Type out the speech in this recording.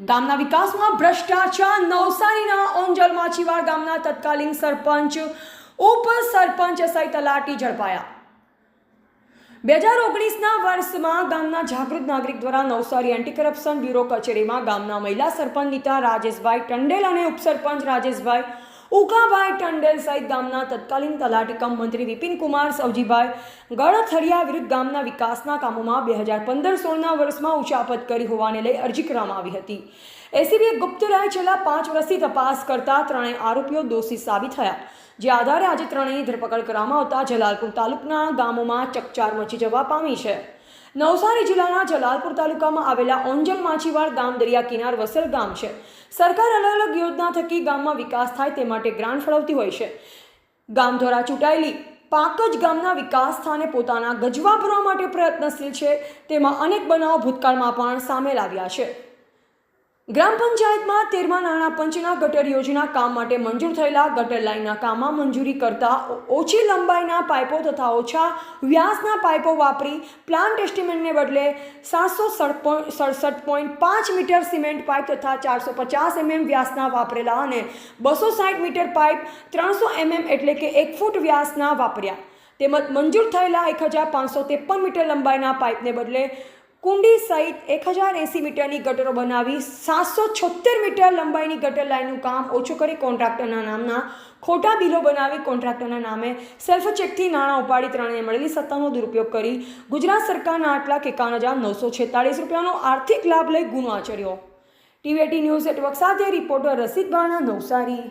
ગામના વિકાસમાં ભ્રષ્ટાચાર, નવસારીના ઓંજલ માછીવાડ ગામના તત્કાલીન સરપંચ ઉપસરપંચ સહિત તલાટી ઝડપાયા. બે હજાર ઓગણીસના વર્ષમાં ગામના જાગૃત નાગરિક દ્વારા નવસારી એન્ટી કરપ્શન બ્યુરો કચેરીમાં ગામના મહિલા સરપંચ નીતા રાજેશભાઈ ટંડેલ અને ઉપસરપંચ રાજેશભાઈ ઉકાભાઈ ટંડેલ સહિત ગામના તત્કાલીન તલાટી કમ મંત્રી વિપિન કુમાર સવજીભાઈ ગળથરિયા વિરુદ્ધ ગામના વિકાસના કામોમાં બે હજાર પંદર સોળના વર્ષમાં ઉચાપત કરી હોવાને લઈ અરજી કરવામાં આવી હતી. એસીબીએ ગુપ્ત રાય છેલ્લા પાંચ વર્ષથી તપાસ કરતા ત્રણેય આરોપીઓ દોષી સાબિત થયા. જે આધારે આજે ત્રણેયની ધરપકડ કરવામાં આવતા જલાલપુર તાલુકાના ગામોમાં ચકચાર મચી જવા પામી છે. નવસારી જિલ્લાના જલાલપુર તાલુકામાં આવેલા ઓંજલ માછીવાડ ગામ દરિયા કિનાર વસેલ ગામ છે. સરકાર અલગ અલગ યોજના થકી ગામમાં વિકાસ થાય તે માટે ગ્રાન્ટ ફળવતી હોય છે. ગામ દ્વારા ચૂંટાયેલી પાકજ ગામના વિકાસ સ્થાને પોતાના ગજવા ભરવા માટે પ્રયત્નશીલ છે. તેમાં અનેક બનાવો ભૂતકાળમાં પણ સામેલ આવ્યા છે. ગ્રામ પંચાયતમાં તેરમા નાણાં પંચના ગટર યોજના કામ માટે મંજૂર થયેલા ગટર લાઇનના કામમાં મંજૂરી કરતા ઓછી લંબાઈના પાઇપો તથા ઓછા વ્યાસના પાઇપો વાપરી પ્લાન્ટ એસ્ટિમેટને બદલે સાતસો સડસઠ પોઈન્ટ પાંચ મીટર સિમેન્ટ પાઇપ તથા ચારસો પચાસ એમએમ વ્યાસના વાપરેલા અને બસો સાઠ મીટર પાઇપ ત્રણસો એમએમ એટલે કે એક ફૂટ વ્યાસના વાપર્યા. તેમજ મંજૂર થયેલા એક હજાર પાંચસો ત્રેપન મીટર લંબાઈના પાઇપને બદલે કુંડી સહિત એક હજાર એંસી મીટરની ગટરો બનાવી સાતસો છોતેર મીટર લંબાઈની ગટર લાઇનનું કામ ઓછું કરી કોન્ટ્રાક્ટરના નામના ખોટા બિલો બનાવી કોન્ટ્રાક્ટરના નામે સેલ્ફ ચેકથી નાણાં ઉપાડી ત્રણેય મળેલી સત્તાનો દુરુપયોગ કરી ગુજરાત સરકારના આઠ લાખ એકાવન હજાર નવસો છેતાળીસ રૂપિયાનો આર્થિક લાભ લઈ ગુનો આચર્યો. ટીવીટી ન્યૂઝ નેટવર્ક સાથે રિપોર્ટર રસિક ભાણા નવસારી.